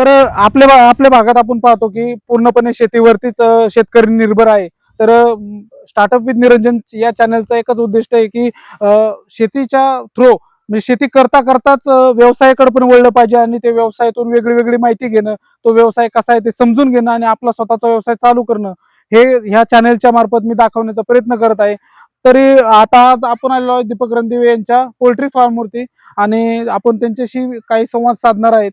तर आपल्या भा- आपल्या भागात आपण पाहतो की पूर्णपणे शेतीवरतीच शेतकरी निर्भर आहे. तर स्टार्टअप विथ निरंजन या चॅनलचा एकच उद्दिष्ट आहे की शेतीच्या थ्रू म्हणजे शेती करता करताच व्यवसायाकडे पण वळलं पाहिजे आणि ते व्यवसायातून वेगळी वेगळी माहिती घेणं तो व्यवसाय कसा आहे ते समजून घेणं आणि आपला स्वतःचा व्यवसाय चालू करणं हे ह्या चॅनलच्या मार्फत मी दाखवण्याचा प्रयत्न करत आहे. तरी आता आज आपण आलेलो आहे दीपक रणदिवे यांच्या पोल्ट्री फार्मवरती आणि आपण त्यांच्याशी काही संवाद साधणार आहेत.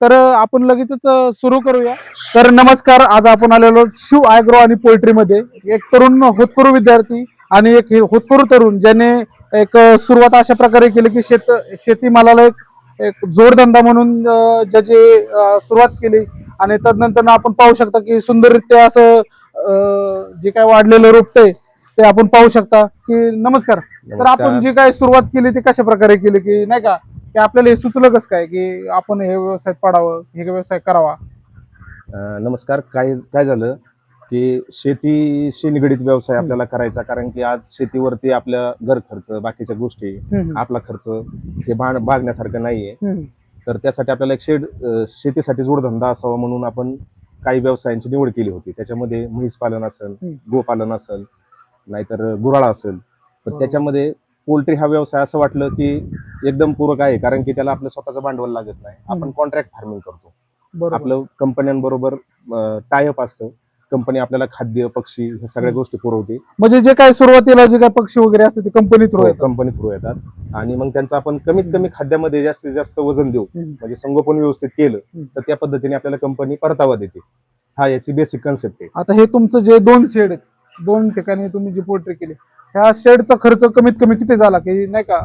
तर आपण लगेचच सुरू करूया. तर नमस्कार. आज आपण आलेलो शिव ॲग्रो आणि पोल्ट्री मध्ये एक तरुण होतकरू विद्यार्थी आणि एक होतकरू तरुण ज्याने एक सुरुवात अशा प्रकारे केली की शेत शेतीमालाला एक एक जोडधंदा म्हणून ज्याची सुरुवात केली. आणि तदनंतर आपण पाहू शकता की सुंदररित्या असं जे काय वाढलेलं रोपटंय ते आपण पाहू शकता की नमस्कार. तर आपण जी काय सुरुवात केली ती कशा प्रकारे केली की नाही का? की आपल्याला हे सुचलं कसं काय की आपण हे व्यवसाय पडावं हे व्यवसाय करावा? अं, नमस्कार. काय काय झालं की शेतीशी निगडीत व्यवसाय आपल्याला करायचा कारण की आज शेतीवरती आपल्या घर खर्च बाकीच्या गोष्टी हम्म, आपला खर्च हे भाग भागण्यासारखं नाहीये. हम्म, तर त्यासाठी आपल्याला एक शेड अं, शेतीसाठी जोडधंदा असावा म्हणून आपण काही व्यवसायांची निवड केली होती. त्याच्यामध्ये म्हैस पालन असेल. गोपालन असेल नाहीतर गुराळा असेल. बरोबर. त्याच्यामध्ये त्याच्यामध्ये पोल्ट्री हा व्यवसाय असं वाटलं की एकदम पूरक आहे कारण की त्याला आपलं स्वतःचं भांडवल लागत नाही. आपण. कॉन्ट्रॅक्ट फार्मिंग करतो. बरोबर. आपलं कंपन्यांबरोबर टायअप असतं. कंपनी आपल्याला खाद्य पक्षी ह्या सगळ्या. गोष्टी पुरवते. म्हणजे जे काय सुरुवातीला जे काय पक्षी वगैरे असते ते कंपनी थ्रू कंपनी थ्रू येतात. आणि मग त्यांचं आपण कमीत कमी खाद्यामध्ये जास्तीत जास्त वजन देऊ. म्हणजे संगोपन व्यवस्थित केलं. तर त्या पद्धतीने आपल्याला कंपनी परतावा देते. हा याची बेसिक कन्सेप्ट आहे. आता हे तुमचं जे दोन शेड दोन ठिकाणी तुम्ही जी पोल्ट्री केली ह्या शेडचा खर्च कमीत कमी किती झाला की नाही का?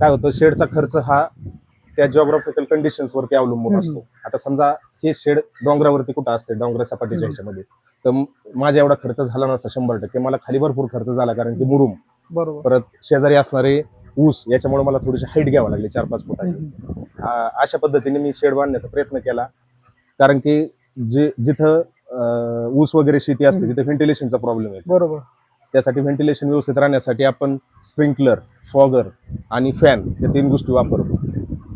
काय होतं शेडचा खर्च हा त्या जिओग्राफिकल कंडिशन्स वरती अवलंबून. असतो. आता समजा हे शेड डोंगरावरती कुठं असते डोंगरा सपाटीच्या. ह्याच्यामध्ये? तर माझा एवढा खर्च झाला नसता शंभर टक्के. मला खाली भरपूर खर्च झाला कारण की मुरुम. बरोबर. परत शेजारी असणारे ऊस याच्यामुळे मला थोडीशी हाईट घ्यावं लागली चार पाच फुटाची अशा पद्धतीने मी शेड बांधण्याचा प्रयत्न केला. कारण की जे जिथं ऊस वगैरे शेती असते. तिथे व्हेंटिलेशनचा प्रॉब्लेम आहे बरोबर. त्यासाठी व्हेंटिलेशन व्यवस्थित राहण्यासाठी आपण स्प्रिंकलर फॉगर आणि फॅन या तीन गोष्टी वापरतो.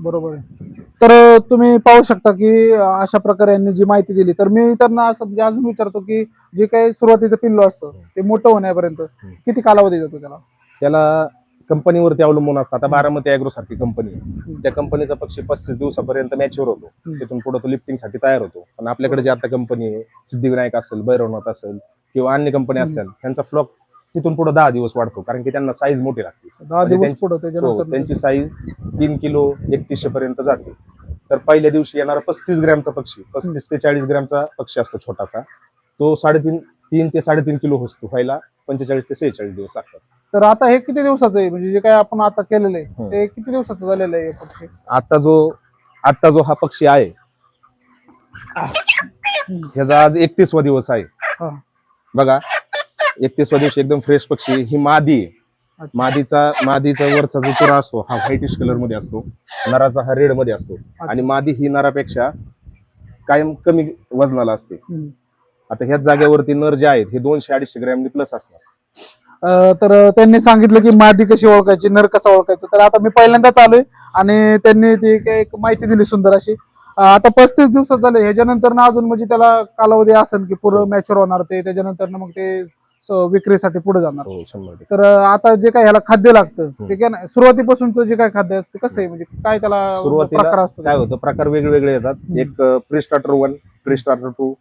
बरोबर आहे. तर तुम्ही पाहू शकता की अशा प्रकारे यांनी जी माहिती दिली तर मी त्यांना असं म्हणजे अजून विचारतो की जे काही सुरुवातीचं पिल्लू असतं ते मोठं होण्यापर्यंत किती कालावधी जातो त्याला? त्याला कंपनीवरती अवलंबून असतं. आता बारामती अॅग्रो सारखी कंपनी आहे. त्या कंपनीचा पक्षी पस्तीस दिवसापर्यंत मॅच्युअर होतो. तिथून पुढे तो लिफ्टिंगसाठी तयार होतो. पण आपल्याकडे जी आता कंपनी आहे सिद्धिविनायक असेल भैरवनाथ असेल किंवा अन्य कंपनी हम्म. असतील त्यांचा फ्लॉक तिथून पुढे दहा दिवस वाढतो कारण की त्यांना साईज मोठी लागते. दहा म्हणजे दिवस त्यांची- पुढं हो, साईज तीन किलो एकतीसशे पर्यंत जाते. तर पहिल्या दिवशी येणारा पस्तीस ग्रॅमचा पक्षी पस्तीस ते चाळीस ग्रॅमचा पक्षी असतो छोटासा. तो साडेतीन तीन ते साडेतीन किलो होतो व्हायला पंचेचाळीस ते सेहेचाळीस दिवस लागतात. तर आता हे किती दिवसाचं आहे? म्हणजे जे काय आपण आता केलेलं आहे हम्म. ते किती दिवसाचं झालेलं आहे हे पक्षी? आता जो आता जो हा पक्षी आहे ह्याचा आज एकतीसवा दिवस आहे. हा. बघा एकतीसवा दिवशी एकदम फ्रेश पक्षी ही मादी. आहे. मादीचा मादीचा वरचा जो तुरा असतो हा व्हाईटिश कलरमध्ये असतो नराचा हा रेडमध्ये असतो. आणि मादी ही नरापेक्षा कायम कमी वजनाला असते. आता ह्याच जागेवरती नर जे आहेत हे दोनशे अडीचशे ग्रॅम प्लस असणार. तर त्यांनी सांगितलं की मादी कशी ओळखायची नर कसा ओळखायचा? तर आता मी पहिल्यांदाच आलोय आणि त्यांनी ती एक- माहिती दिली सुंदर अशी. आता पस्तीस दिवसात झाले. ह्याच्यानंतर ना अजून म्हणजे त्याला कालावधी असेल की पुढं मॅच्युअर होणार ते त्याच्यानंतर मग ते विक्रीसाठी पुढे जाणार. हो तर आता जे काय ह्याला खाद्य लागतं ते काय नाही सुरुवातीपासूनच जे काय खाद्य असतं कसं आहे? म्हणजे काय त्याला सुरुवातीला प्रकार असतो काय होतं? प्रकार वेगवेगळे येतात. एक pre starter one pre starter two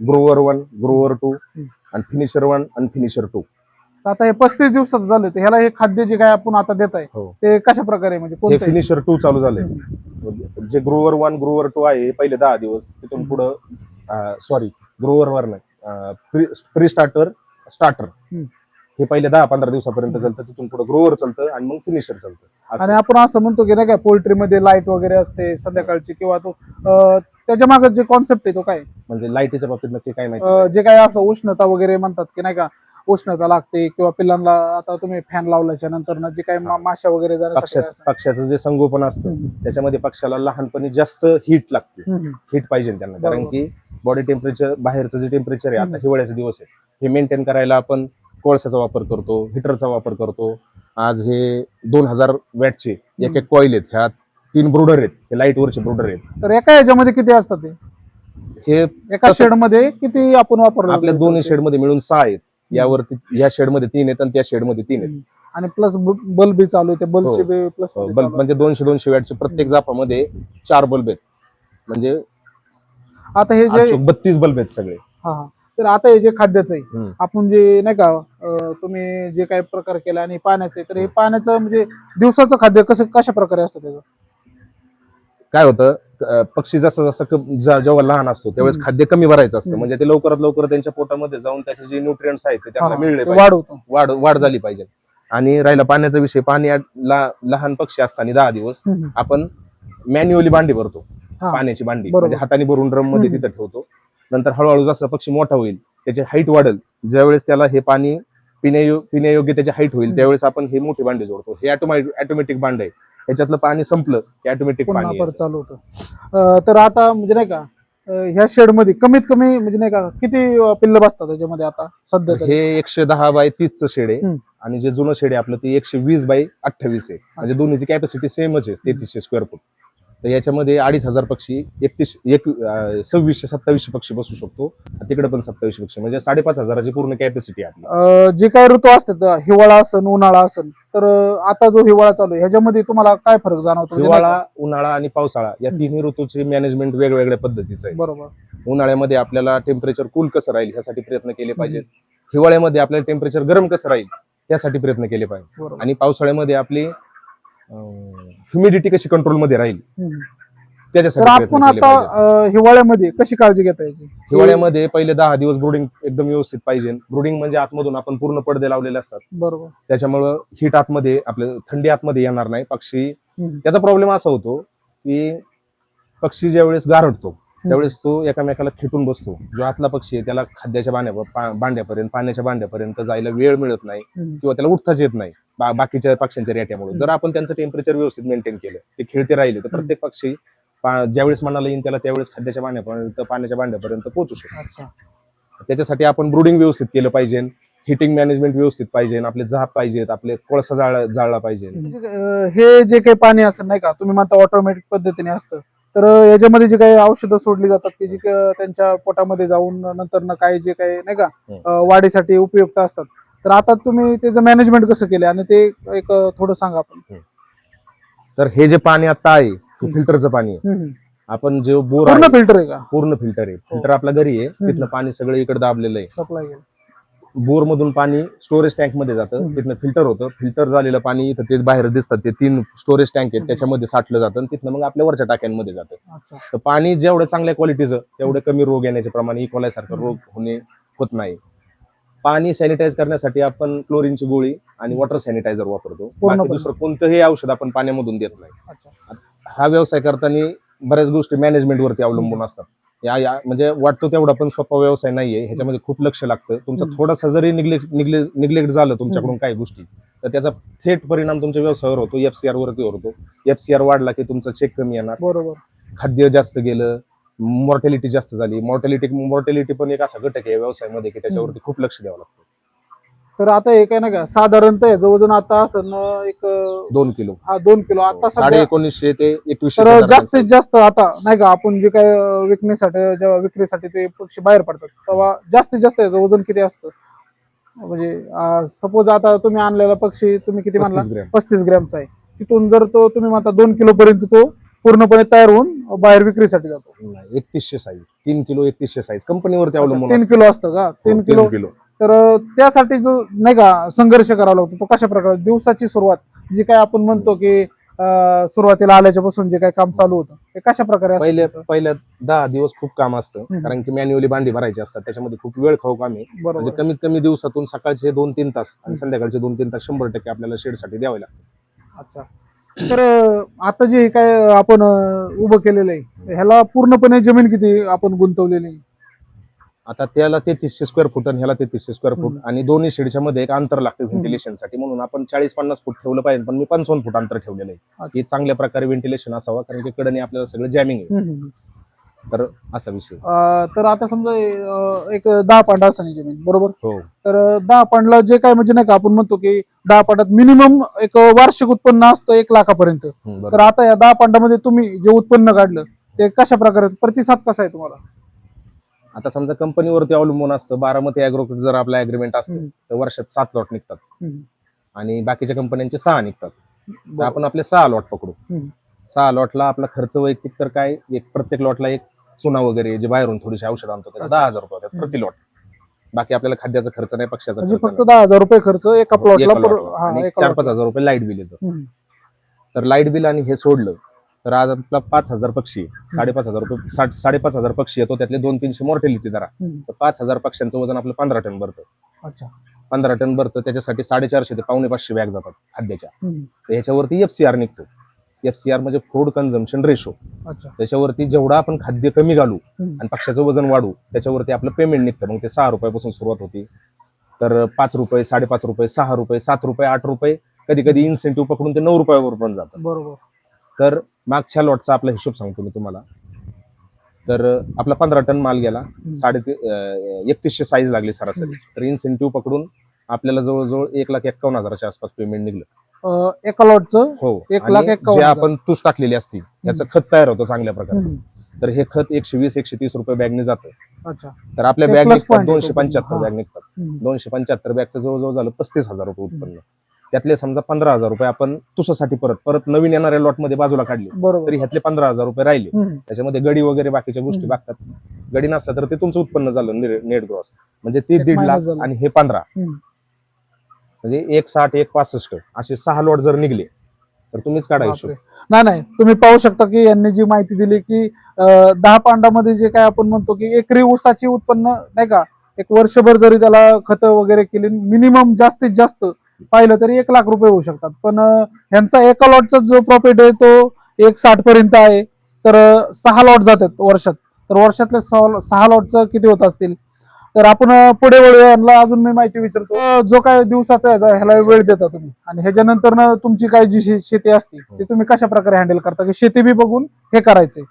grower one grower two. आणि फिनिशर वन आणि फिनिशर टू तर आता हे पस्तीस दिवसाचं झालं तर ह्याला हे खाद्य जे काय आपण आता देत आहे हो ते कशा प्रकारे म्हणजे हे कोणतं? फिनिशर टू चालू झाले हम्म. जे ग्रोवर वन ग्रोवर टू आहे हे पहिले दहा दिवस तिथून. पुढं सॉरी ग्रोवर वर नाही प्री स्टार्टर स्टार्टर हम्म. हे पहिले दहा पंधरा दिवसापर्यंत. चालतं तिथून पुढे ग्रोवर चालतं आणि मग फिनिशर चालतं आणि असं. आपण असं म्हणतो की नाही का पोल्ट्री मध्ये लाइट वगैरे असते संध्याकाळची किंवा तो अं, त्याच्यामागे जे कॉन्सेप्ट आहे तो काय म्हणजे लाईटीच्या बाबतीत नक्की काय माहिती अं, जे काय असं उष्णता वगैरे म्हणतात की नाही का उष्णता लागते किंवा पिल्लांना आता तुम्ही फॅन लावल्याच्या नंतर ना जे काही मा- माशा वगैरे पक्षाचं जे संगोपन असतं त्याच्यामध्ये पक्षाला लहानपणी जास्त हीट लागते. हीट पाहिजे त्यांना. कारण बरोबर. की बॉडी टेम्परेचर बाहेरचं जे टेम्परेचर आहे आता हम्म. हिवाळ्याचे दिवस आहे. हे मेंटेन करायला आपण कोळशाचा वापर करतो हिटरचा वापर करतो. आज हे दोन हजार वॅटचे एक एक कॉईल आहेत. ह्या तीन ब्रुडर आहेत. हे लाइट वरचे ब्रुडर आहेत. तर एका ह्याच्यामध्ये किती असतात ते? हे एका तसं- शेडमध्ये किती आपण वापरलं आपल्या दोन्ही शेडमध्ये मिळून सहा आहेत. यावरती या शेडमध्ये तीन आहेत आणि त्या शेडमध्ये तीन आहेत. आणि प्लस बल्ब चालू आहे ते बल्बचे प्लस बल्ब म्हणजे दोनशे दोनशे वॅटचे प्रत्येक जापामध्ये चार बल्ब आहेत. म्हणजे आता हे जे बत्तीस बल्ब आहेत सगळे. हा हा. तर आता हे जे खाद्याचं आहे. आपण जे नाही का तुम्ही जे काही प्रकार केला आणि पाण्याचं तर हे पाण्याचं म्हणजे दिवसाचं खाद्य कसं कशा प्रकारे असतं त्याचं? काय होतं? पक्षी जसं जसं जेव्हा लहान असतो त्यावेळेस. खाद्य कमी भरायचं असतं. म्हणजे ते लवकरात लवकर त्यांच्या पोटामध्ये जाऊन त्याचे जे न्यूट्रियन्स आहेत ते त्यांना मिळले वाढ वाढ झाली पाहिजे आणि राहिला पाण्याचा विषय पाणी लहान पक्षी असताना दहा दिवस. आपण मॅन्युअली बांडी भरतो. पाण्याची बांडी बरोबर. म्हणजे हाताने भरून ड्रममध्ये. तिथं ठेवतो नंतर हळूहळू जसं पक्षी मोठा होईल त्याची हाईट वाढेल ज्यावेळेस त्याला हे पाणी पिण्यायो पिण्यायोग्य त्याची हाईट होईल. त्यावेळेस आपण हे मोठी बांडी जोडतो हे ऑटोमॅटिक बांड आहे याच्यातलं पाणी संपलं की ऑटोमॅटिक पुन्हा पाणी परत येतं. चालू होतं तर आता म्हणजे नाही का अं, ह्या शेडमध्ये कमीत कमी म्हणजे नाही का किती अं, पिल्ल बसतात त्याच्यामध्ये आता सध्या तरी? हे एकशे दहा बाय तीसचं शेड आहे हम्म. आणि जे जुनं शेड आहे आपलं ते एकशे वीस बाय अठ्ठावीस आहे म्हणजे दोन्हीची कॅपॅसिटी सेमच आहे तेहतीसशे स्क्वेअर फूट तर याच्यामध्ये अडीच हजार पक्षी एकतीस एक सव्वीसशे सत्तावीसशे पक्षी बसू शकतो. तिकडे पण सत्तावीसशे पक्षी म्हणजे साडेपाच हजाराची पूर्ण कॅपॅसिटी आहे आपली. जे काही ऋतू असतात हिवाळा असन उन्हाळा असन तर आता जो हिवाळा चालू आहे ह्याच्यामध्ये तुम्हाला काय फरक जाणवतो? म्हणजे हिवाळा उन्हाळा आणि पावसाळा या. तिन्ही ऋतूचे मॅनेजमेंट वेगवेगळ्या पद्धतीचं? आहे. बरोबर. उन्हाळ्यामध्ये आपल्याला टेम्परेचर कूल कसं राहील यासाठी प्रयत्न केले पाहिजेत. हिवाळ्यामध्ये आपल्याला टेम्परेचर गरम कसं राहील त्यासाठी प्रयत्न केले पाहिजे आणि पावसाळ्यामध्ये आपली ह्युमिडिटी कशी कंट्रोलमध्ये राहील? हम्म. त्याच्यासाठी प्रयत्न आपण केले आता पाहिजे अं, हिवाळ्यामध्ये कशी काळजी घेता याची? हिवाळ्यामध्ये पहिले दहा दिवस ब्रुडिंग एकदम व्यवस्थित पाहिजे. ब्रुडिंग म्हणजे आतमधून आपण पूर्ण पडदे लावलेले असतात. बरोबर. त्याच्यामुळं हीट आतमध्ये आपल्या थंडी आतमध्ये येणार नाही. पक्षी हम्म. त्याचा प्रॉब्लेम असा होतो की पक्षी ज्यावेळेस गारडतो त्यावेळेस तो एकामेकाला खेटून बसतो. जो आतला पक्षी आहे त्याला खाद्याच्या बांड्या पा- बांड्यापर्यंत पाण्याच्या बांड्यापर्यंत जायला वेळ मिळत नाही. किंवा त्याला उठताच येत नाही. बाकीच्या पक्ष्यांच्या रेट्यामुळे. जर आपण त्यांचं टेम्परेचर व्यवस्थित मेंटेन केलं ते खेळते राहिले तर प्रत्येक पक्षी ज्यावेळेस मनाला येईल त्याला त्यावेळेस खाद्याच्या बांड्यापर्यंत पाण्याच्या बांड्यापर्यंत पोहोचू शकतो. त्याच्यासाठी आपण ब्रुडिंग व्यवस्थित केलं पाहिजे हिटिंग मॅनेजमेंट व्यवस्थित पाहिजे आपले झाप पाहिजेत आपले कोळसा जाळ जाळला पाहिजे. म्हणजे, हे जे काही पाणी असतं नाही का तुम्ही म्हणता ऑटोमॅटिक पद्धतीने असतं. तर याच्यामध्ये जे काही औषधं सोडली जातात की जी त्यांच्या पोटामध्ये जाऊन नंतर ना काही जे काही नाही का वाढीसाठी उपयुक्त असतात. तर आता तुम्ही त्याचं मॅनेजमेंट कसं केलं आणि ते एक थोडं सांगा आपण. तर हे जे पाणी आता आहे हे. फिल्टरचं पाणी आहे. आपण जे बोर पूर्ण फिल्टर आहे का? पूर्ण फिल्टर आहे. फिल्टर आपल्या घरी आहे. तिथनं पाणी सगळं इकडे दाबलेलं आहे. सप्लाय केलं बोर मधून पाणी स्टोरेज टँकमध्ये जातं. तिथनं फिल्टर होतं. फिल्टर झालेलं पाणी इथं ते बाहेर दिसतात. ते तीन स्टोरेज टँक आहेत. त्याच्यामध्ये साठलं जातं आणि तिथनं मग आपल्या वरच्या टाक्यांमध्ये जातं. तर पाणी जेवढं चांगल्या क्वालिटीचं तेवढं कमी रोग येण्याचे प्रमाण इक्वलाय सारखं हम्म. रोग होणे होत नाही. पाणी सॅनिटाईज करण्यासाठी आपण क्लोरीनची गोळी आणि वॉटर सॅनिटायझर वापरतो. दुसरं कोणतंही औषध आपण पाण्यामधून देत नाही. हा व्यवसाय करताना बऱ्याच गोष्टी मॅनेजमेंट वरती अवलंबून असतात. या या म्हणजे वाटतो तेवढा पण सोपा व्यवसाय नाहीये. ह्याच्यामध्ये खूप लक्ष लागतं. तुमचा. थोडासा जरी निग्लेक्ट निग्लेक्ट झालं तुमच्याकडून काही गोष्टी तर त्याचा थेट परिणाम तुमच्या व्यवसायावर होतो एफसीआर वरती होतो. एफसीआर वाढला की तुमचा चेक कमी येणार. बरोबर. खाद्य जास्त गेलं मॉर्टॅलिटी जास्त झाली. मॉर्टॅलिटी मॉर्टॅलिटी पण एक असा घटक आहे व्यवसायामध्ये की त्याच्यावरती खूप लक्ष द्यावं लागतं. तर आता हे काय ना का साधारणतः याचं वजन आता असं एक दोन किलो. हा दोन किलो. आता साडे सध्या एकोणीसशे ते एकवीसशे तर दरम्यान जास्तीत जास्त आता नाही का आपण जे काय विकण्यासाठी जेव्हा विक्रीसाठी ते पक्षी बाहेर पडतात तेव्हा जास्तीत जास्त याचं वजन किती असतं? म्हणजे सपोज आता तुम्ही आणलेला पक्षी तुम्ही किती म्हणला? 35 ग्रॅम. पस्तीस ग्रॅमचा आहे. तिथून जर तो तुम्ही म्हणता दोन किलो पर्यंत तो पूर्णपणे तयार होऊन बाहेर विक्रीसाठी जातो. नाही, एकतीसशे साईज तीन किलो एकतीसशे साईज कंपनीवरती अवलंबून तीन असतं. किलो असतं का? हो, तीन किलो किलो. तर त्यासाठी जो नाही का संघर्ष करावा लागतो तो कशा प्रकारे दिवसाची सुरुवात जी काय आपण म्हणतो की सुरुवातीला आल्याच्या पासून जे काय काम चालू होतं ते कशा प्रकारे पहिले? पहिल्या दहा दिवस खूप काम असतं. कारण की मॅन्युअली बांधी भरायची असतात त्याच्यामध्ये खूप वेळ खाऊ काम आहे म्हणजे कमीत कमी दिवसातून सकाळचे दोन तीन तास आणि. संध्याकाळचे दोन तीन तास शंभर टक्के आपल्याला शेडसाठी द्यावे लागतात अच्छा तर आता जे काय आपण उभं केलेलं आहे ह्याला पूर्णपणे जमीन किती आपण गुंतवलेली? आता त्याला तेहतीसशे स्क्वेअर फूट आणि ह्याला तेहतीसशे स्क्वेअर फूट. आणि दोन्ही शेडच्या मध्ये एक अंतर लागतं व्हेंटिलेशनसाठी. म्हणून आपण चाळीस पन्नास फूट ठेवलं पाहिजे पण मी पंचावन्न फूट अंतर ठेवलेलं आहे. की चांगल्या प्रकारे व्हेंटिलेशन असावं कारण की कडे आपल्याला सगळं जॅमिंग आहे. तर असा विषय. तर आता समजा एक दहा पांडा असं जमीन बरोबर? हो. तर दहा पांडला जे काय म्हणजे नाही का आपण म्हणतो की दहा पांडात मिनिमम एक वार्षिक उत्पन्न असतं एक लाखापर्यंत. तर. आता या दहा पांडामध्ये तुम्ही जे उत्पन्न काढलं ते कशा प्रकारे प्रतिसाद कसा आहे तुम्हाला? आता समजा कंपनीवरती अवलंबून असतं बारामती अॅग्रोकडे जर आपलं अग्रीमेंट असतं. तर वर्षात सात लॉट निघतात. आणि बाकीच्या कंपन्यांचे सहा निघतात तर. आपण आपले सहा लॉट पकडू. सहा लॉटला आपला खर्च वैयक्तिक तर काय एक प्रत्येक लॉटला एक चुना वगैरे जे बाहेरून थोडीशी औषध आणतो त्याचा. दहा हजार रुपये प्रति लॉट बाकी आपल्याला खाद्याचा खर्च नाही पक्षाचा म्हणजे खर्च फक्त. दहा हजार रुपये खर्च एका प्लॉटला लॉटला. आणि चार पाच हजार रुपये लाइट बिल येतं तर लाइट बिल आणि हे सोडलं तर आज आपला पाच हजार पक्षी. साडेपाच हजार रुपये साठ साडेपाच हजार पक्षी येतो त्यातले दोन तीनशे मॉर्टेलिटी धरा तर पाच हजार पक्ष्यांचं वजन आपलं पंधरा टन भरतं. अच्छा. पंधरा टन भरतं त्याच्यासाठी साडेचारशे ते पावणे पाचशे बॅग जातात खाद्याच्या. हम्म. तर ह्याच्यावरती एफ सी आर निघतो. एफ सी आर म्हणजे फूड कन्झम्पशन रेशो अच्छा. त्याच्यावरती जेवढा आपण खाद्य कमी घालू हम्म. आणि पक्षाचं वजन वाढू त्याच्यावरती आपलं पेमेंट निघतं. मग ते सहा रुपयापासून सुरुवात होती. तर पाच रुपये साडेपाच रुपये सहा रुपये सात रुपये आठ रुपये कधी कधी इन्सेंटिव्ह पकडून ते नऊ रुपयावर पण जातं. बरोबर. तर मागच्या लॉटचा आपला हिशोब सांगतो मी तुम्हाला तर आपला पंधरा टन माल गेला साडे एकतीसशे साईज लागली सरासरी. तर इन्सेंटिव्ह पकडून आपल्याला जवळजवळ एक लाख एक्कावन्न हजाराच्या आसपास पेमेंट निघलं एका लॉटचं हो एक लाख जे. आपण तूस टाकलेली असती याचं खत तयार होतं चांगल्या प्रकारे. तर हे खत एकशे वीस एकशे तीस रुपये बॅगने जातं अच्छा तर आपल्या बॅग निघतात दोनशे. पंच्याहत्तर. बॅग निघतात. दोनशे पंच्याहत्तर बॅगचं जवळजवळ झालं पस्तीस हजार रुपये उत्पन्न त्यातले समजा पंधरा हजार रुपये आपण तुसासाठी परत परत नवीन येणाऱ्या लॉटमध्ये बाजूला काढले बरोबर तरी ह्यातले पंधरा हजार रुपये राहिले. त्याच्यामध्ये गडी वगैरे बाकीच्या गोष्टी. बागतात गडी नसला तर ते तुमचं उत्पन्न झालं नेट ग्रॉस म्हणजे ते दीड लाख. आणि हे पंधरा. म्हणजे एक साठ एक पासष्ट असे सहा लॉट जर निघले तर तुम्हीच काढा हिशोब बापरे. नाही नाही तुम्ही पाहू शकता की यांनी जी माहिती दिली की दहा पांडामध्ये जे काय आपण म्हणतो की एकरी ऊसाची उत्पन्न नाही का एक वर्षभर जरी त्याला खतं वगैरे केली मिनिमम जास्तीत जास्त पाहिलं तरी एक लाख रुपये होऊ शकतात. पण ह्यांचा एका लॉटचा जो प्रॉफिट आहे तो एक साठ पर्यंत आहे. तर सहा लॉट जातात वर्षात. तर वर्षातले सहा सहा लॉटचं किती होत असतील? तर आपण पुढे वळूया यांना अजून मी माहिती विचारतो. जो काय दिवसाचा ह्याचा ह्याला वेळ देता तुम्ही. आणि ह्याच्यानंतर ना तुमची काय जी शेती असते ती तुम्ही कशा प्रकारे हँडल करता? की शेती बी बघून हे करायचे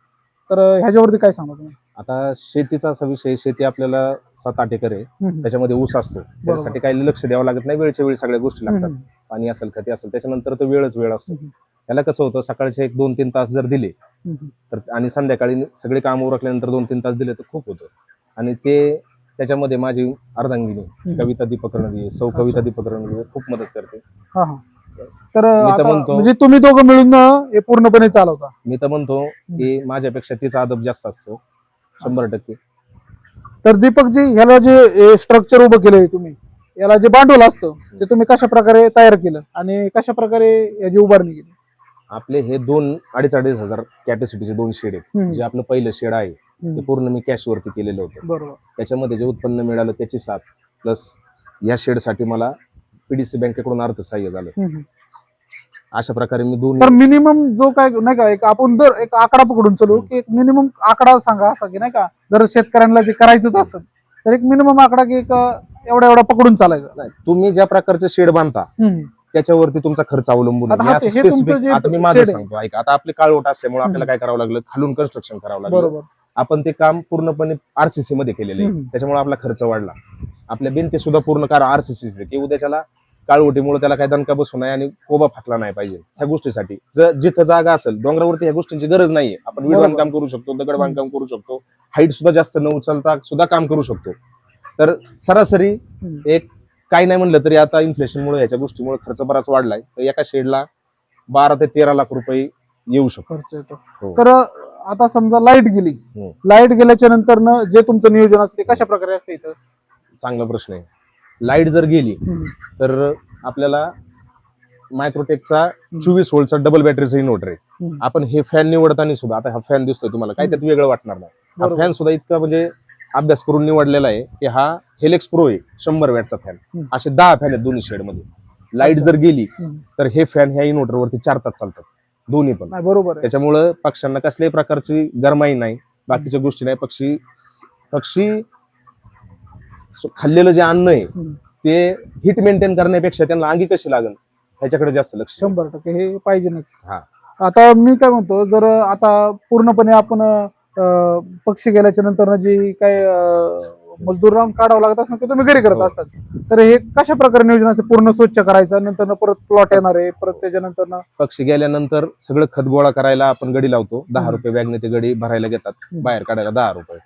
तर ह्याच्यावरती काय सांगा तुम्ही? आता शेतीचा असा विषय शेती आपल्याला सात आठ एकर आहे. त्याच्यामध्ये ऊस असतो. त्याच्यासाठी काही लक्ष द्यावं लागत नाही वेळच्या वेळी सगळ्या गोष्टी लागतात. पाणी असेल खते असेल त्याच्यानंतर तर वेळच वेळ असतो. त्याला कसं होतं सकाळचे एक दोन तीन तास जर दिले तर आणि संध्याकाळी सगळे काम उरकल्यानंतर दोन तीन तास दिले तर खूप होतं. आणि ते त्याच्यामध्ये माझी अर्धांगिनी कविता दीपक रणदिवे सौ कविता. दीपक रणदिवे खूप मदत करते. तर म्हणतो- म्हणजे तुम्ही दोघं मिळून हे पूर्णपणे चालवता. मी तर म्हणतो की माझ्यापेक्षा तिचा अदब जास्त असतो. शंभर टक्के. तर दीपकजी ह्याला जे स्ट्रक्चर उभं केलंय तुम्ही याला जे भांडवल असतं ते तुम्ही कशा प्रकारे तयार केलं आणि कशा प्रकारे याची उभारणी केली? आपले हे दोन अडीच अडीच हजार कॅपॅसिटीचे दोन शेड आहेत. जे आपलं पहिलं शेड आहे ते पूर्ण मी कॅश वरती केलेलं होतं. बरोबर. त्याच्यामध्ये जे उत्पन्न मिळालं त्याची साथ प्लस या शेडसाठी मला पीडीसी बँकेकडून अर्थसहाय्य झालं. अशा प्रकारे मी दोन तर मिनिमम जो काय नाही का एक आपण जर एक आकडा पकडून चलू की एक मिनिमम आकडा सांगा असा की नाही का जर शेतकऱ्यांना ते करायचंच असेल तर एक मिनिमम आकडा की एक एवढा एवढा पकडून चालायचा नाही, तुम्ही ज्या प्रकारचं शेड बांधता हम्म, त्याच्यावरती तुमचा खर्च अवलंबून आता आहे. हा मी ते- असं हे तुमचं specific- जे आता मी माझं आहे. सांगतो ऐका आता आपले काळवट असल्यामुळे आपल्याला. काय करावं लागलं खालून कन्स्ट्रक्शन करावं लागलं बरोबर आपण ते काम पूर्णपणे आरसीसी मध्ये केलेलं हम्म. त्याच्यामुळे आपला खर्च वाढला आपल्या भिंती सुद्धा पूर्ण कार आरसीसी की उद्याच्याला काळवटीमुळे त्याला काही दणका बसू नये आणि कोबा फाटला नाही पाहिजे ह्या गोष्टीसाठी. ज- जिथं जागा असेल डोंगरावरती ह्या गोष्टींची गरज नाहीये. आपण विड. बांधकाम करू शकतो दगड बांधकाम करू शकतो हाईट सुद्धा जास्त न उचलता सुद्धा काम करू शकतो. तर सरासरी. एक काही नाही म्हणलं तरी आता इन्फ्लेशनमुळे ह्याच्या गोष्टीमुळे खर्च बराच वाढलाय. तर एका शेडला बारा ते तेरा लाख रुपये येऊ शकतो. खर्च येतो. हो. तर आता समजा लाइट गेली. हम्म. लाइट गेल्याच्यानंतर न जे तुमचं नियोजन असते कशा प्रकारे असते इथं? चांगला प्रश्न आहे. लाइट जर गेली. तर आपल्याला मायक्रोटेकचा चोवीस व्होल्टचा डबल बॅटरीचा इन्व्हर्टर आहे. आपण हे फॅन निवडताना सुद्धा आता हा फॅन दिसतोय तुम्हाला काय त्यात वेगळं वाटणार नाही हा. फॅन सुद्धा इतका म्हणजे अभ्यास करून निवडलेला आहे की हा हेलेक्स प्रो आहे शंभर वॅटचा फॅन. असे दहा फॅन आहेत दोन्ही शेडमध्ये लाइट. जर गेली. तर हे फॅन ह्या इन्व्हर्टर वरती चार तास चालतात दोन्ही पण बरोबर त्याच्यामुळं पक्ष्यांना कसल्याही प्रकारची गरमाई नाही बाकीच्या गोष्टी नाही पक्षी पक्षी खाल्लेलं जे अन्न आहे. ते हिट मेंटेन करण्यापेक्षा त्यांना अंगी कशी लागल ह्याच्याकडे जास्त लक्ष. शंभर टक्के हे पाहिजेच हा. आता मी काय म्हणतो जर आता पूर्णपणे आपण पक्षी गेल्याच्यानंतर जी काय मजदूर राहून काढावं लागत असतं ते तुम्ही घरी करत हो. असतात तर हे कशा प्रकारे नियोजन असते पूर्ण स्वच्छ करायचं नंतर परत प्लॉट येणार आहे परत त्याच्यानंतर पक्षी गेल्यानंतर सगळं खत गोळा करायला आपण गडी लावतो दहा. रुपये बॅगने ते गडी भरायला घेतात. बाहेर काढायला दहा रुपये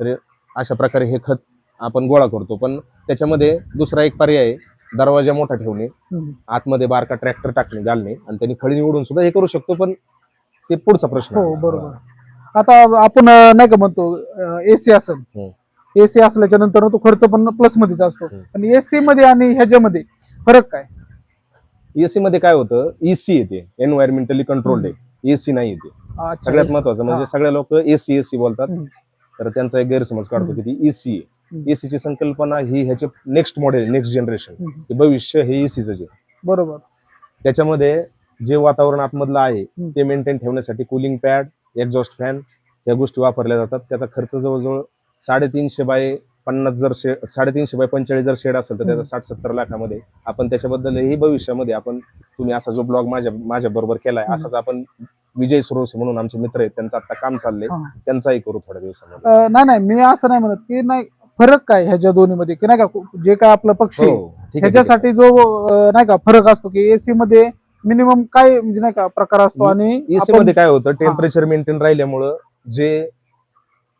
तर अशा प्रकारे हे खत आपण गोळा करतो पण त्याच्यामध्ये दुसरा एक पर्याय आहे दरवाजा मोठा ठेवणे. आतमध्ये बारका ट्रॅक्टर टाकणे घालणे आणि त्यांनी खळी निवडून सुद्धा हे करू शकतो पण ते पुढचा प्रश्न हो आहे. बरोबर आता आपण अं, नाही का म्हणतो एसी असेल. एसी असल्याच्या नंतर तो खर्च पण प्लस मध्येच असतो हम्म. पण एसी मध्ये आणि ह्याच्यामध्ये फरक काय एसी मध्ये काय होतं एसी येते एन्व्हायरमेंटली कंट्रोल्ड आहे एसी नाही येते अच्छा, सगळ्यात AC. महत्वाचं म्हणजे हा. सगळ्या लोक एसी एसी बोलतात हम्म. तर त्यांचा एक गैरसमज काढतो की ती एसी हम्म. आहे एसीची संकल्पना ही ह्याचे नेक्स्ट मॉडेल नेक्स्ट जनरेशन. हे भविष्य हे एसीच आहे बरोबर त्याच्यामध्ये जे वातावरण आतमधलं आहे. ते मेंटेन ठेवण्यासाठी कुलिंग पॅड एक्झॉस्ट फॅन या गोष्टी वापरल्या जातात त्याचा खर्च जवळजवळ साडेतीनशे बाय पन्नास जर शेड साडेतीनशे बाय पंचेचाळीस जर शेड असेल तर त्याचा. साठ सत्तर लाखामध्ये आपण त्याच्याबद्दलही भविष्यामध्ये आपण तुम्ही असा जो ब्लॉग माझ्या माझ्या बरोबर केलाय. असाच आपण विजय सुरोसे म्हणून आमचे मित्र आहेत त्यांचं आता काम चाललंय. त्यांचाही करू थोड्या दिवसामध्ये नाही नाही मी असं नाही म्हणत की नाही फरक काय ह्याच्या दोन्हीमध्ये की नाही का जे काय आपलं पक्षी हो, ठीक आहे. ह्याच्यासाठी जो अं, नाही का फरक असतो की एसी मध्ये मिनिमम काय म्हणजे नाही का प्रकार असतो आणि एसी आपण- मध्ये काय होतं टेम्परेचर मेंटेन राहिल्यामुळं जे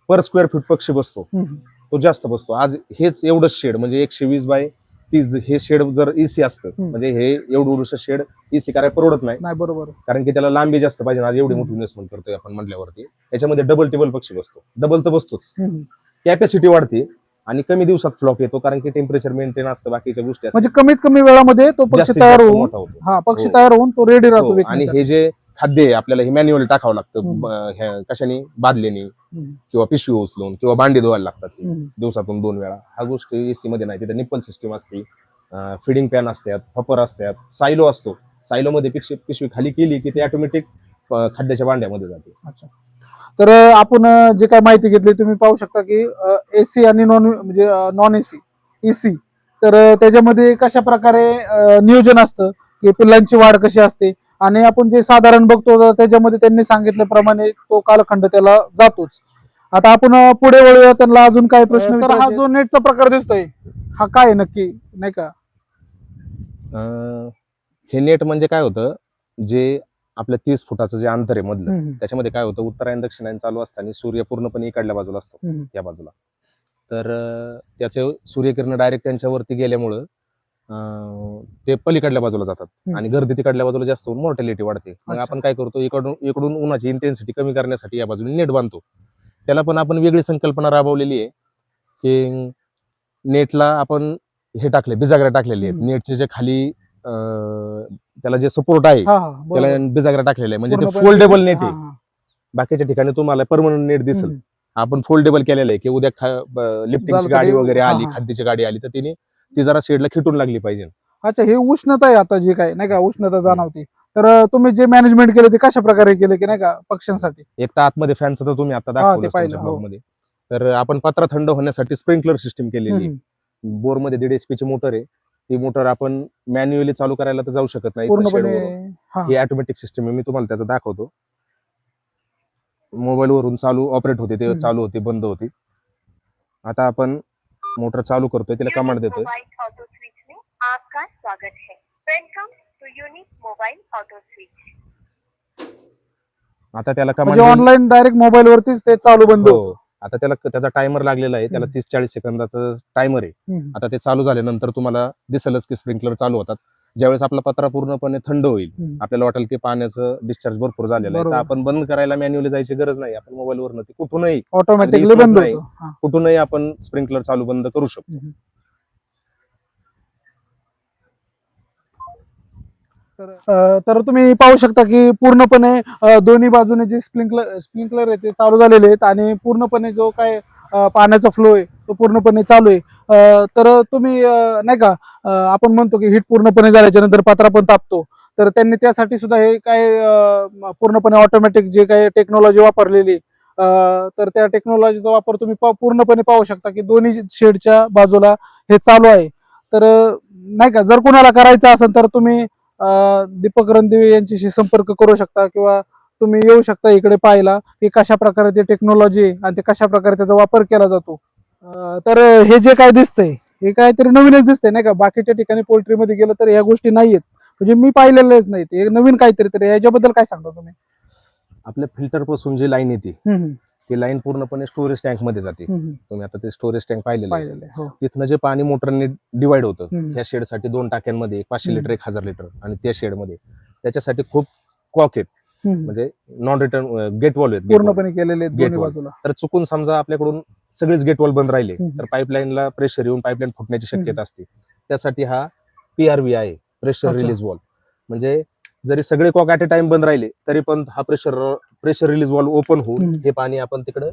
पर स्क्वेअर फूट पक्षी बसतो हम्म. तो जास्त बसतो आज हेच एवढंच शेड म्हणजे एकशे वीस बाय तीस हे शेड जर एसी असतं हम्म. म्हणजे हे एवढं एवढं शेड एसी करायला परवडत नाही नाही बरोबर कारण की त्याला लांबी जास्त पाहिजे आज एवढी. मोठी इन्व्हेस्टमेंट करतोय आपण म्हटल्यावरती याच्यामध्ये डबल टेबल पक्षी बसतो डबल तर बसतोच हम्म. कॅपॅसिटी वाढते आणि कमी दिवसात फ्लॉक येतो कारण की टेम्परेचर मेंटेन असतं बाकीच्या गोष्टी. म्हणजे कमीत कमी वेळामध्ये तो पक्षी जास्तीत तयार जास्त होऊन मोठा होतो हा पक्षी हो. तयार होऊन तो रेडी राहतो हो, आणि विकण्यासाठी. हे जे खाद्य आहे आपल्याला हे मॅन्युअल टाकावं लागतं हम्म. ब- ह्या- कशाने बादलेनी हम्म. किंवा पिशवी उचलून किंवा भांडी धुवायला लागतात. हम्म. दिवसातून दोन वेळा हा गोष्ट एसी मध्ये नाही तिथे निप्पल सिस्टीम असते फिडिंग पॅन असतात हॉपर असतात सायलो असतो सायलो मध्ये पिशवी पिशवी खाली केली की ते ऑटोमॅटिक खाद्याच्या भांड्यामध्ये जाते अच्छा तर आपण जे काय माहिती घेतली तुम्ही पाहू शकता की एसी आणि नॉन म्हणजे नॉन एसी एसी तर त्याच्यामध्ये कशा प्रकारे नियोजन असतं की पिल्लांची वाढ कशी असते आणि आपण जे साधारण बघतो त्याच्यामध्ये त्यांनी सांगितल्याप्रमाणे तो कालखंड त्याला जातोच. आता आपण पुढे वळूया त्यांना अजून काय प्रश्न तर हा जो नेटचा प्रकार दिसतोय हा काय नक्की नाही का? हे नेट म्हणजे काय होतं जे आपल्या तीस फुटाचं जे अंतर आहे मधलं त्याच्यामध्ये काय होतं उत्तरायण दक्षिणायन चालू असताना सूर्य पूर्णपणे इकडल्या बाजूला असतो या बाजूला तर त्याचे सूर्यकिरण डायरेक्ट त्यांच्यावरती गेल्यामुळं ते पलीकडल्या बाजूला जातात. आणि गर्दी तिकडल्या बाजूला जास्त होऊन मॉर्टॅलिटी वाढते मग. आपण काय करतो इकडून इकडून उन्हाची इंटेन्सिटी कमी करण्यासाठी या बाजूने नेट बांधतो त्याला पण आपण वेगळी संकल्पना राबवलेली आहे की नेटला आपण हे टाकले बिजागऱ्या टाकलेले आहेत. नेटचे जे खाली त्याला जे सपोर्ट आहे त्याला. बिजागऱ्या टाकलेले आहे म्हणजे ते फोल्डेबल नेट आहे. बाकीच्या ठिकाणी तुम्हाला परमनंट नेट दिसेल. आपण फोल्डेबल केलेलं आहे की उद्या लिफ्टिंगची गाडी वगैरे आली. खाद्याची गाडी आली तर तिने ती जरा शेडला खिटून लागली पाहिजे अच्छा हे उष्णता आहे आता जे काय नाही का उष्णता जाणवते तर तुम्ही जे मॅनेजमेंट केलं ते कशा प्रकारे केलं की नाही का पक्ष्यांसाठी एक तर आतमध्ये फॅनचं तर तुम्ही आता दाखवलं हो. तर आपण पत्रा थंड होण्यासाठी स्प्रिंकलर सिस्टीम केलेली. बोरमध्ये दीड एचपी ची मोटर आहे ती मोटर आपण मॅन्युअली चालू करायला तर जाऊ शकत नाही पूर्णपणे. हा ही ऑटोमॅटिक सिस्टम आहे मी तुम्हाला त्याचं दाखवतो मोबाईल वरून चालू ऑपरेट होते ते हम्म. चालू होते बंद होते आता आपण मोटर चालू करतोय तिला कमांड देतोय मोबाइल ऑटो स्विच में आपका स्वागत है welcome to unique mobile auto switch आता त्याला म्हणजे कमांड ऑनलाईन डायरेक्ट मोबाईल वरतीच ते चालू बंद होतं. हो आता त्याला त्याचा टायमर लागलेला आहे त्याला. तीस चाळीस सेकंदाचं टायमर आहे. आता ते चालू झाल्यानंतर तुम्हाला दिसेलच की स्प्रिंकलर चालू होतात ज्यावेळेस आपला पत्रा पूर्णपणे थंड होईल. आपल्याला वाटेल की पाण्याचं डिस्चार्ज भरपूर झालेलं आहे तर. आपण बंद करायला मॅन्युअली जायची गरज नाही आपण मोबाईलवरनं ते कुठूनही ऑटोमॅटिकली बंद. कुठूनही आपण स्प्रिंकलर चालू बंद करू शकतो तर तर तुम्ही पाहू शकता की पूर्णपणे दोन्ही बाजूने जे स्प्रिंकलर स्प्रिंकलर आहे ते चालू झालेले आहेत आणि पूर्णपणे जो काय पाण्याचा फ्लो आहे तो पूर्णपणे चालू आहे. तर तुम्ही नाही का आपण म्हणतो की हिट पूर्णपणे झाल्याच्यानंतर पात्रा पण तापतो. तर त्यांनी त्यासाठी सुद्धा हे काय पूर्णपणे ऑटोमॅटिक जे काही टेक्नॉलॉजी वापरलेली आहे, तर त्या टेक्नॉलॉजीचा वापर तुम्ही पूर्णपणे पाहू शकता की दोन्ही शेडच्या बाजूला हे चालू आहे. तर नाही का जर कोणाला करायचं असेल तर तुम्ही दीपक रणदिवे यांच्याशी संपर्क करू शकता किंवा तुम्ही येऊ शकता इकडे पाहायला की कशा प्रकारे ते टेक्नॉलॉजी आहे आणि ते कशा प्रकारे त्याचा वापर केला जातो. तर हे जे काय दिसतंय हे काहीतरी नवीनच दिसतंय नाही का? बाकीच्या ठिकाणी पोल्ट्रीमध्ये गेलं तर ह्या गोष्टी नाहीयेत. म्हणजे मी पाहिलेलेच नाहीत. हे नवीन काहीतरी तर याच्याबद्दल काय सांगता तुम्ही? आपल्या फिल्टरपासून जी लाईन येते. ती लाईन पूर्णपणे स्टोरेज टँकमध्ये जाते. तुम्ही आता ते स्टोरेज टँक पाहिलेलं आहे. हो तिथनं जे पाणी मोटरने डिवाइड होतं. ह्या शेडसाठी दोन टाक्यांमध्ये पाचशे. लिटर एक हजार लिटर आणि त्या शेडमध्ये त्याच्यासाठी खूप कॉक आहेत. म्हणजे नॉन रिटर्न गेट वॉल आहेत. पूर्णपणे केलेले wall. बाजूला तर चुकून समजा आपल्याकडून सगळेच गेट वॉल बंद राहिले. तर पाईपलाईनला प्रेशर येऊन पाईपलाईन फुटण्याची शक्यता असते त्यासाठी हा पीआरव्ही आहे प्रेशर. रिलीज वॉल म्हणजे जरी सगळे कॉक ऍट अ टाइम बंद राहिले तरी पण हा pressure pressure release valve open होऊन हम्म. हे पाणी आपण तिकडे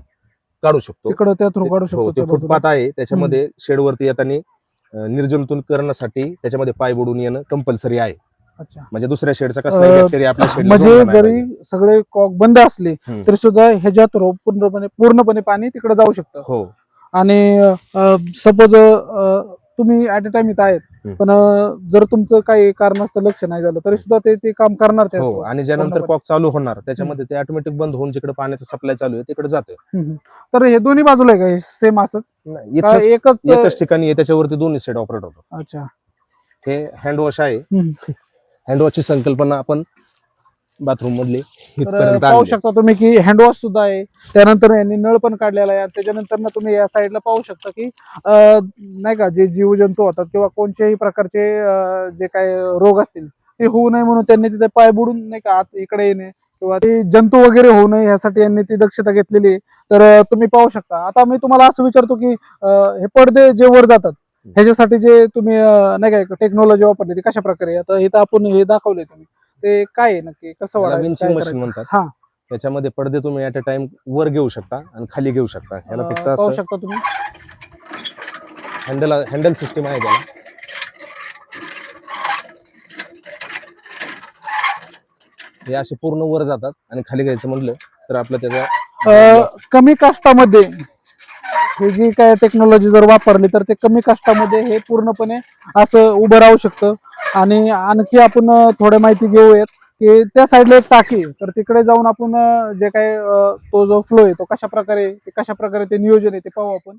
काढू शकतो तिकडं त्या थ्रू काढू हो, शकतो ते त्या बाजूला. फुटपाथ आहे त्याच्यामध्ये शेडवरती येताना अं, निर्जंतुन करण्यासाठी त्याच्यामध्ये पाय बुडून येणं कंपल्सरी आहे अच्छा म्हणजे दुसऱ्या शेडचा कसलाही अं, बॅक्टेरिया आपल्या शेडला म्हणजे जोडला नाही जरी पाहिजे. सगळे कॉक बंद असले हम्म. तरी सुद्धा ह्याच्या थ्रू पूर्णपणे पूर्णपणे पाणी तिकडे जाऊ शकतं हो आणि सपोज तुम्ही ऍट अ टाइम इथं आहेत. पण अं, जर तुमचं काही कारणास्तव लक्ष नाही झालं तरी सुद्धा ते ते काम करणार त्या हो. आणि ज्यानंतर. कॉक चालू होणार त्याच्यामध्ये ते ऑटोमॅटिक बंद होऊन जिकडे पाण्याचा सप्लाय चालू आहे तिकडे जाते. तर हे दोन्ही बाजूला आहे का हे सेम असंच का एकच एकच ठिकाणी आहे त्याच्यावरती दोन्ही सेट ऑपरेट होतो अच्छा हे हँडवॉश आहे हम्म. हँडवॉशची संकल्पना आपण बाथरूम मधली तर इथपर्यंत पाहू आणली. शकता तुम्ही की हँडवॉश सुद्धा आहे. त्यानंतर यांनी नळ पण काढलेला आहे आणि त्याच्यानंतर ना तुम्ही या साईडला पाहू शकता की अं, नाही का जे जीवजंतू होतात किंवा कोणत्याही प्रकारचे अं, जे काय रोग असतील ते होऊ नये म्हणून त्यांनी तिथे पाय बुडून नाही का आत इकडे येणे किंवा ते जंतू वगैरे होऊ नये यासाठी यांनी ती दक्षता घेतलेली आहे. तर अं, तुम्ही पाहू शकता. आता मी तुम्हाला असं विचारतो की अं, हे पडदे जे वर जातात ह्याच्यासाठी जे तुम्ही अं, नाही का टेक्नॉलॉजी वापरली ती कशा प्रकारे आता इथं आपण हे दाखवले तुम्ही. ते काय आहे नक्की? कसं याला विंचिंग काय मशीन करायचं? म्हणतात. हा. त्याच्यामध्ये पडदे तुम्ही ऍट अ टाइम वर घेऊ शकता आणि खाली घेऊ शकता. याला फक्त पाहू असं शकता तुम्ही? हँडल हँडल सिस्टीम आहे त्याला. हे असे पूर्ण वर जातात आणि खाली घ्यायचं म्हटलं तर आपलं त्याचा अं, कमी काष्टामध्ये हे जी काय टेक्नॉलॉजी जर वापरली तर ते कमी कष्टामध्ये हे पूर्णपणे असं उभं राहू शकतं. आणि आणखी आपण अं, थोड्या माहिती घेऊयात की त्या साईडला एक टाकी तर तिकडे जाऊन आपण जे काय तो जो फ्लो आहे तो कशा प्रकारे ते कशा प्रकारे ते नियोजन आहे ते पाहू आपण.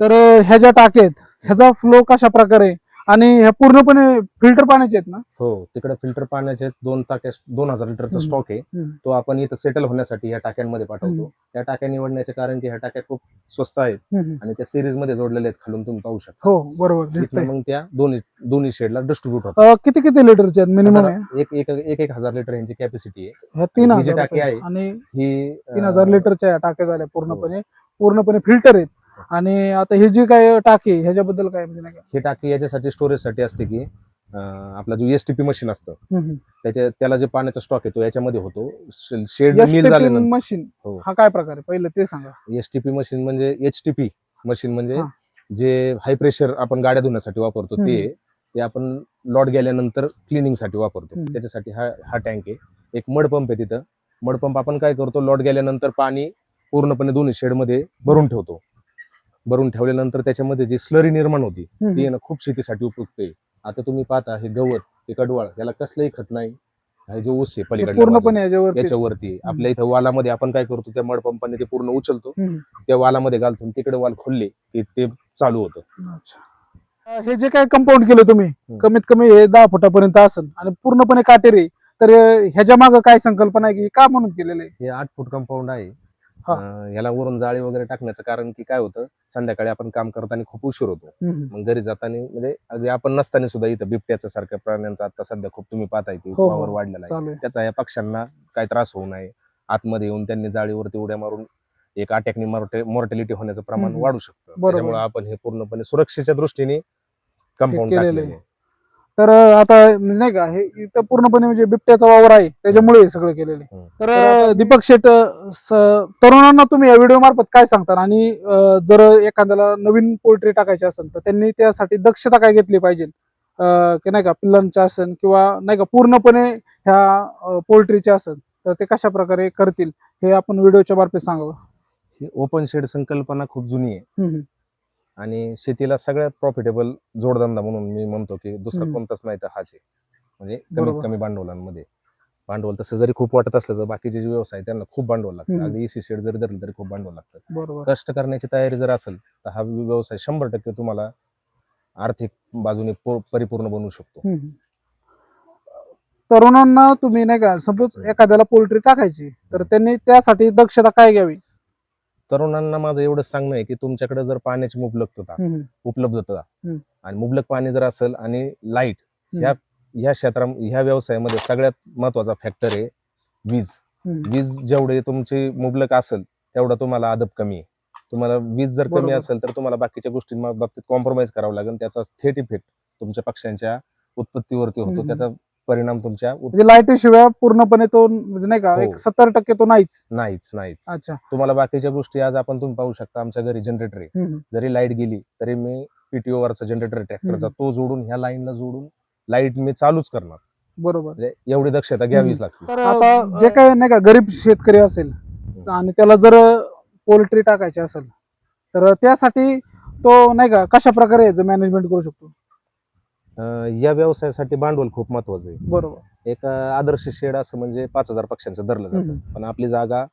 तर ह्या ज्या टाक्या आहेत ह्याचा फ्लो कशा प्रकारे आणि ह्या पूर्णपणे फिल्टर पाण्याचे आहेत ना? हो तिकडे फिल्टर पाण्याचे दोन टाक्या दोन हजार लिटरचा. स्टॉक आहे. हम्म. तो आपण इथं सेटल होण्यासाठी या टाक्यांमध्ये पाठवतो. या टाक्या निवडण्याचे कारण की ह्या टाक्या खूप स्वस्त आहेत हम्म. आणि त्या सिरीजमध्ये जोडलेल्या आहेत खालून तुम्ही पाहू शकता. हो बरोबर. तिथनं दिसतंय. मग त्या दोन्ही दोन्ही शेडला डिस्ट्रीब्यूट होतात. अं, किती किती लिटरचे आहेत मिनिमम आहे साधारण एक एक एक एक हजार लिटर यांची कॅपॅसिटी आहे. ह्या तीन ही जी हजार टाकी रुपये. आहे, आणि ही तीन हजार लिटरच्या टाक्या झाल्या पूर्णपणे. पूर्णपणे फिल्टर आहेत. आणि आता ही जी काय टाकी आहे, ह्याच्याबद्दल काय म्हणजे नाही का? ही टाकी याच्यासाठी स्टोरेजसाठी असते की अं, आपला जो एसटीपी मशीन असतं हम्म. त्याच्या त्याला जे पाण्याचा स्टॉक येतो याच्यामध्ये होतो. शेड मिल STP झाल्यानंतर. मशीन हो. हा काय प्रकार आहे? पहिलं ते सांगा. एसटीपी मशीन म्हणजे एचटीपी मशीन म्हणजे हा. जे हाय प्रेशर आपण गाड्या धुण्यासाठी वापरतो ते हम्म. ते आपण लॉट गेल्यानंतर क्लिनिंगसाठी वापरतो. हम्म. त्याच्यासाठी हा हा टँक आहे. एक मड पंप आहे तिथं. मड पंप आपण काय करतो? लॉट गेल्यानंतर पाणी पूर्णपणे दोन्ही शेडमध्ये भरून ठेवतो. भरून ठेवल्यानंतर त्याच्यामध्ये जी स्लरी निर्माण होती. ती आहे ना खूप शेतीसाठी उपयुक्त आहे. आता तुम्ही पाहता हे गवत हे कडवाळ याला कसलंही खत नाही. हे जे ऊस आहे याच्यावर याच्यावरती. आपल्या इथं वालामध्ये आपण काय करतो त्या मड पंपाने ते पूर्ण उचलतो. त्या वालामध्ये घालतो तिकडे वाल खोलले की ते चालू होतं. हे जे काय कंपाऊंड केलं तुम्ही. कमीत कमी हे दहा फुटापर्यंत असेल आणि पूर्णपणे काटेरी तर ह्याच्या मागे काय संकल्पना आहे की हे का म्हणून केलेलं आहे? हे आठ फूट कंपाऊंड आहे. हा. अं, याला वरून जाळी वगैरे टाकण्याचं कारण की काय होतं संध्याकाळी आपण काम करताना खूप उशीर होतो हम्म. मग घरी जाताना म्हणजे अगदी आपण नसताना सुद्धा इथं बिबट्याच्या सारख्या प्राण्यांचा आता सध्या खूप तुम्ही पाहताय की हो, हो. वावर वाढलेला आहे चालू आहे त्याचा या पक्ष्यांना काही त्रास होऊ नये आतमध्ये येऊन त्यांनी जाळीवरती उड्या मारून एक अटॅकनी मॉर्टॅलिटी होण्याचं प्रमाण हम्म. वाढू शकतं बरोबर. त्याच्यामुळे आपण हे पूर्णपणे सुरक्षेच्या दृष्टीने कंपाऊंड केलेलं. आहे. तर आता म्हणजे नाही का हे इथं पूर्णपणे म्हणजे बिबट्याचा वावर आहे त्याच्यामुळे हे सगळं केलेलं आहे. तर दीपक शेट स- तरुणांना तुम्ही या व्हिडिओ मार्फत काय सांगता आणि अं, जर एखाद्याला नवीन पोल्ट्री टाकायची असेल तर त्यांनी त्यासाठी दक्षता काय घेतली पाहिजे? अं, की नाही का पिल्लांच्या असेल किंवा नाही का पूर्णपणे ह्या पोल्ट्रीचे असेल तर ते कशा प्रकारे करतील हे आपण व्हिडिओच्या मार्फत सांगावं. ही ओपन शेड संकल्पना खूप जुनी आहे. हम्म, हम्म. आणि शेतीला सगळ्यात प्रॉफिटेबल जोडधंदा म्हणून मी म्हणतो की दुसरा. कोणताच नाही तर हाच आहे. म्हणजे. कमीत कमी भांडवलांमध्ये. भांडवल तसं जरी खूप वाटत असलं तर बाकीचे जे व्यवसाय त्यांना खूप भांडवल लागतं. अगदी इसी शेड जरी धरलं तरी खूप भांडवल लागतं. कष्ट करण्याची तयारी जर असेल तर हा व्यवसाय शंभर टक्के तुम्हाला आर्थिक बाजूने परिपूर्ण बनवू शकतो. तरुणांना तुम्ही नाही का सपोज एखाद्याला पोल्ट्री टाकायची तर त्यांनी त्यासाठी दक्षता काय घ्यावी? तरुणांना माझं एवढंच सांगणं आहे की तुमच्याकडे जर पाण्याची मुबलकता. उपलब्धता. आणि मुबलक पाणी जर असेल आणि लाइट. ह्या ह्या क्षेत्रा ह्या व्यवसायामध्ये सगळ्यात महत्त्वाचा फॅक्टर आहे वीज. वीज जेवढे तुमची मुबलक असेल तेवढा तुम्हाला अदब कमी आहे तुम्हाला वीज जर कमी. असेल तर तुम्हाला बाकीच्या गोष्टी बाबतीत कॉम्प्रोमाइज करावं लागेल त्याचा थेट इफेक्ट तुमच्या पक्ष्यांच्या उत्पत्तीवरती होतो. त्याचा परिणाम तुमच्या म्हणजे लाईटीशिवाय पूर्णपणे तो म्हणजे नाही का हो. एक सत्तर टक्के तो नाहीच. नाहीच नाहीच. अच्छा. तुम्हाला बाकीच्या गोष्टी आज आपण तुम्ही पाहू शकता आमच्या घरी जनरेटर आहे. हम्म. जरी लाइट गेली तरी मी पीटीओ वरचा जनरेटर ट्रॅक्टरचा हम्म. तो जोडून ह्या लाईनला जोडून लाइट मी चालूच करणार. बरोबर. म्हणजे एवढी दक्षता घ्यावीच लागते. तर आता जे काही नाही का गरीब शेतकरी असेल आणि त्याला जर पोल्ट्री टाकायची असेल तर त्यासाठी तो नाही का कशा प्रकारे याचं मॅनेजमेंट करू शकतो? या व्यवसायासाठी भांडवल खूप महत्वाचं आहे बरोबर एक आदर्श शेड असं म्हणजे पाच हजार पक्ष्यांचं धरलं जातं. पण आपली जागा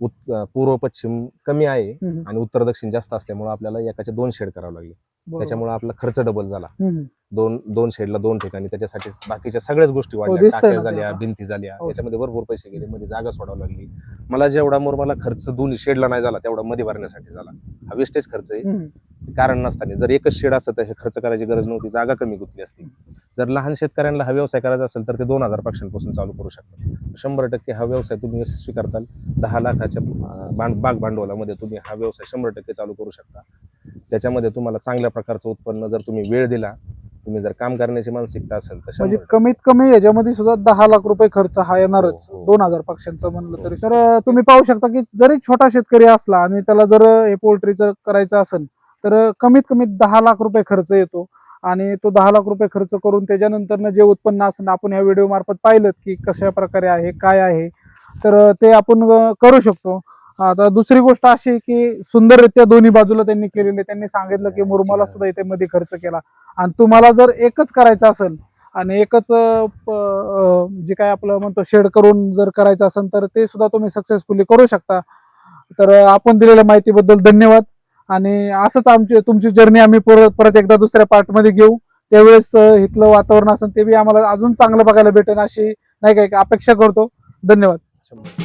उत- अं, पूर्व पश्चिम कमी आहे हम्म. आणि उत्तर दक्षिण जास्त असल्यामुळे आपल्याला एकाचे दोन शेड करावे लागले बरोबर. त्याच्यामुळे आपला खर्च डबल झाला हम्म. दोन दोन शेडला दोन ठिकाणी. त्याच्यासाठी बाकीच्या सगळ्याच गोष्टी वाढल्या. हो, दिसतंय टाक्या ना ते झाल्या आता. भिंती झाल्या. हो. याच्यामध्ये भरपूर पैसे गेले. मध्ये जागा सोडावी लागली. मला जेवढा मोर मला खर्च दोन्ही शेडला नाही झाला तेवढा मध्ये भरण्यासाठी झाला. हा वेस्टेज खर्च आहे. हम्म. कारण नसताना. जर एकच शेड असतं तर हे खर्च करायची गरज नव्हती. जागा कमी गुंतली असती. जर लहान शेतकऱ्यांना हा व्यवसाय करायचा असेल तर ते दोन हजार पक्षांपासून चालू करू शकतात. शंभर टक्के हा व्यवसाय तुम्ही यशस्वी करताल. दहा लाखाच्या अं, बाग भांडवलामध्ये तुम्ही हा व्यवसाय शंभर टक्के चालू करू शकता. त्याच्यामध्ये तुम्हाला चांगल्या प्रकारचं उत्पन्न जर तुम्ही वेळ दिला तुम्ही जर काम करण्याची मानसिकता असेल तर म्हणजे शंभर कमीत कमी याच्यामध्ये सुद्धा दहा लाख रुपये खर्च हा येणारच. हो, हो. दोन हजार पक्ष्यांचा म्हणलं हो. तरी तर अं, तुम्ही पाहू शकता की जरी छोटा शेतकरी असला आणि त्याला जर हे पोल्ट्रीचं करायचं असेल तर कमीत कमी दहा लाख रुपये खर्च येतो. आणि तो दहा लाख रुपये खर्च करून त्याच्यानंतर जे उत्पन्न असेल आपण या व्हिडिओ मार्फत पाहिलं की कशा प्रकारे आहे काय आहे. तर ते आपण करू शकतो. आता दुसरी गोष्ट अशी की सुंदररित्या दोन्ही बाजूला त्यांनी केलेले त्यांनी सांगितलं की मुरमाला सुद्धा इथे मध्ये खर्च केला. आणि तुम्हाला जर एकच करायचं असेल आणि एकच जे काय आपलं म्हणतो शेड करून जर करायचं असेल तर ते सुद्धा तुम्ही सक्सेसफुली करू शकता. तर आपण दिलेल्या माहितीबद्दल धन्यवाद. आणि असंच आमची तुमची जर्नी आम्ही परत परत एकदा दुसऱ्या पार्टमध्ये घेऊ. त्यावेळेस इथलं वातावरण असेल ते बी आम्हाला अजून चांगलं बघायला भेटेल अशी नाही का एक अपेक्षा करतो. धन्यवाद. शंभर